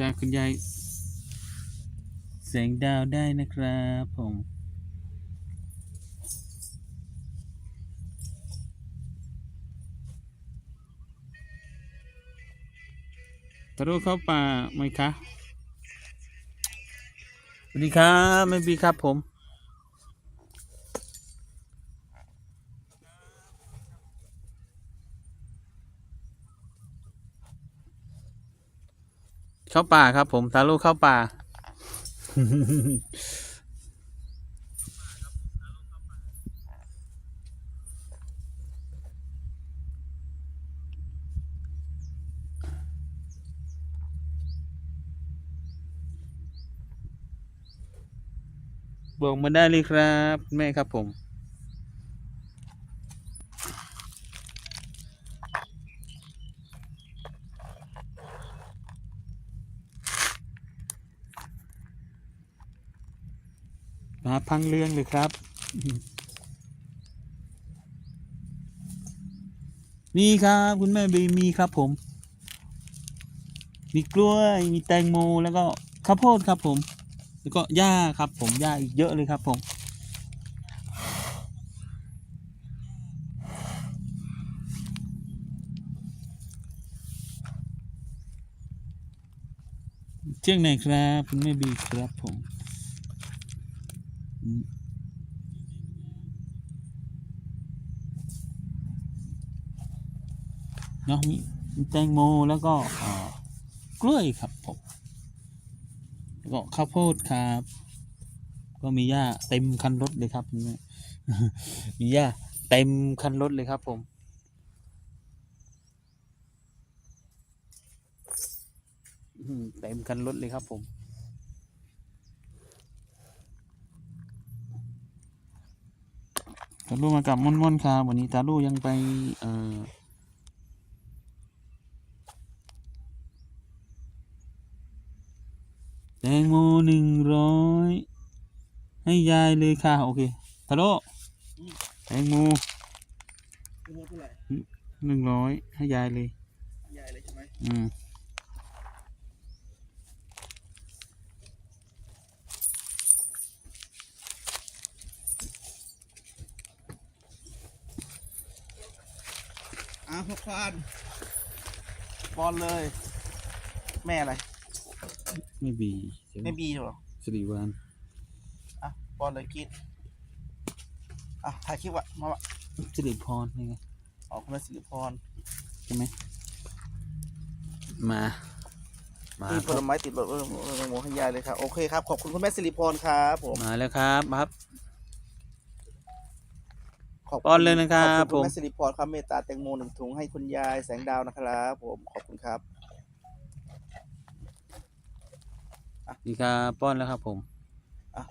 ตาคุณยายแสงดาวได้นะครับผมทะลุเข้าป่าไหมคะ สวัสดีครับ ไม่บีครับผม เข้าป่าครับ ผมตาลูกเข้าป่า บอกมาได้เลยครับ แม่ครับผมาพังเรื่องเลยครับมีครับคุณแม่บีมีครับผม มีกล้วยมีแตงโมแล้วก็ข้าวโพดครับผม แล้วก็หญ้าครับผมหญ้าอีกเยอะเลยครับผมเที่ยงไหนครับคุณแม่บีครับผม เนาะมีแตงโมแล้วก็กล้วยครับผมแล้วก็ข้าวโพดครับ ก็มีหญ้าเต็มคันรถเลยครับคุณแม่มีหญ้าเต็มคันรถเลยครับผมเต็มคันรถเลยครับผม ตาลูมากับม่อนๆครับวันนี้ตาลูยังไปเอ่อแตงโมหนึ่งร้อยให้ยายเลยค่ะโอเคทาโร่แตงโมหนึ่งร้อยให้ยายเลยใหญ่เลยใช่ไหมอืม อะพ่อควานบอลเลย แม่อะไร ไม่บีใช่ไหมไม่บีหรอสิริวันอะบอลเลยกินอะถ่ายคลิปวะมาวะสิริพรนี่ไงออกคุณแม่สิริพรใช่ไหมมา มามีผลไม้ติดรถเออเออหมูให้ยายเลยครับ โอเคครับ ขอบคุณคุณแม่สิริพรครับผม มาแล้วครับครับ ขอบป้อนเลยนะครับขอบคุณคุณผมแม่สิริพรครับเมตตาแตงโมหนึ่งถุงให้คุณยายแสงดาวนะครับผมขอบคุณครับดีครับป้อนแล้วครับผมอะ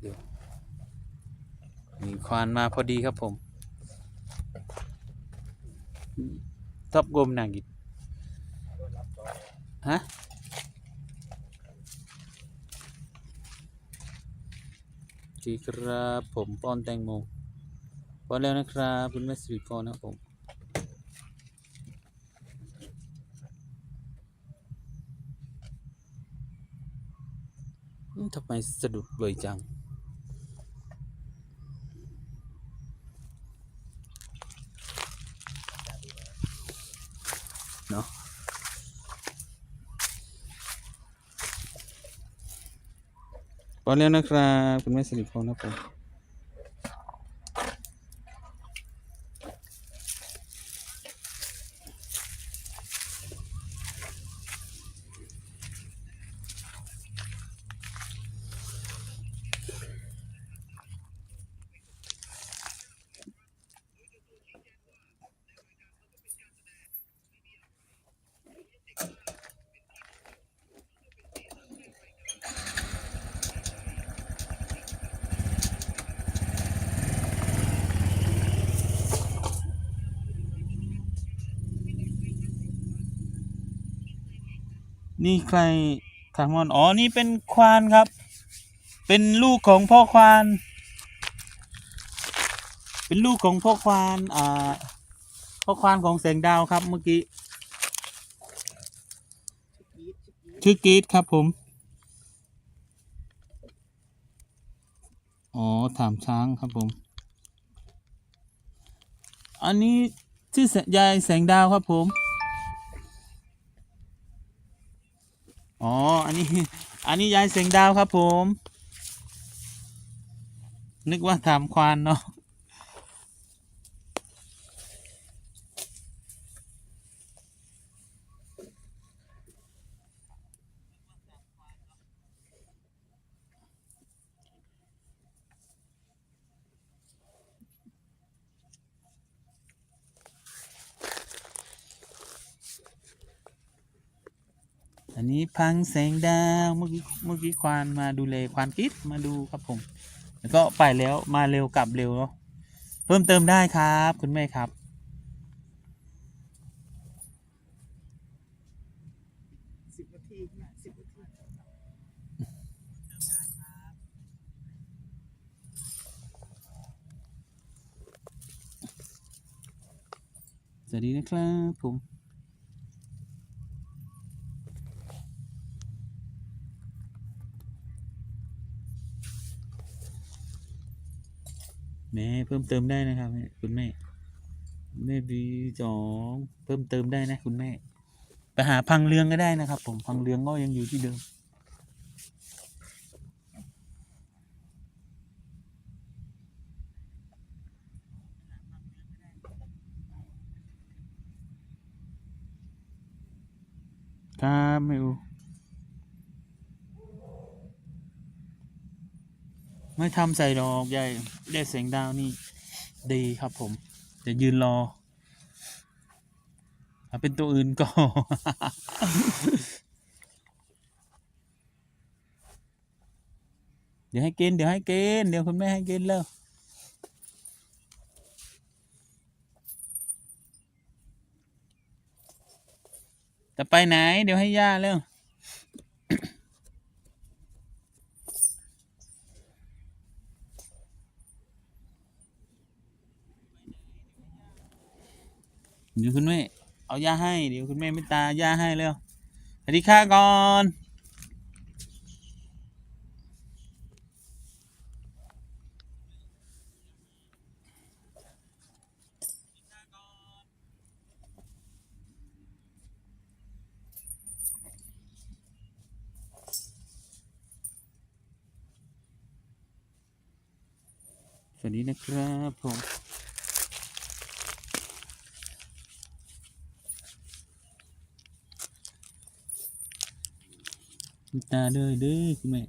เดี๋ยวมีควานมาพอดีครับผมทอบกลมนางกิดฮะดีครับผมป้อนแตงโม ป้อแล้วนะครับคุณแม่สิริพรนะผมทำไมสะดุดบ่อยจัง เนาะพอแล้วนะครับ คุณแม่สิริพงษ์นะผม นี่ใครคามอนอ๋อ นี่เป็นควานครับ เป็นลูกของพ่อควาน เป็นลูกของพ่อควานอ่าพ่อควานของแสงดาวครับเมื่อกี้ชื่อกีดครับผม อ๋อ ถามช้างครับผม อันนี้ชื่อ ยายแสงดาวครับผม อ๋อ อันนี้ อันนี้ยายเสียงดาวครับผม นึกว่าถามควานเนาะ นี้พังแสงดาวเมื่อกี้เมื่อกี้ควานมาดูเลยควานกิดมาดูครับผม แล้วก็ไปแล้วมาเร็วกลับเร็วเนาะเพิ่มเติมได้ครับ คุณแม่ครับสิบนาทีสิบนาทีสวัสดีนะครับผม แม่เพิ่มเติมได้นะครับ คุณแม่ แม่บีจองเพิ่มเติมได้นะคุณแม่ ไปหาพังเรืองก็ได้นะครับ ผมพังเรืองก็ยังอยู่ที่เดิมครับไม่อู ไม่ทำใส่ดอกใหญ่ได้เสียงดาวนี่ ดีครับผมจะยืนรอถ้าเป็นตัวอื่นก็เดี๋ยวให้กินเดี๋ยวให้กินเดี๋ยวคุณแม่ให้กินแล้วจะไปไหน เดี๋ยวให้ย่าเร็ว เดี๋ยวคุณแม่เอาย่าให้ เดี๋ยวคุณแม่ไม่ตาย่าให้เร็วสวัสดีค่ะก่อนสวัสดีนะครับผม ตาเด้อเด้อคุณแม่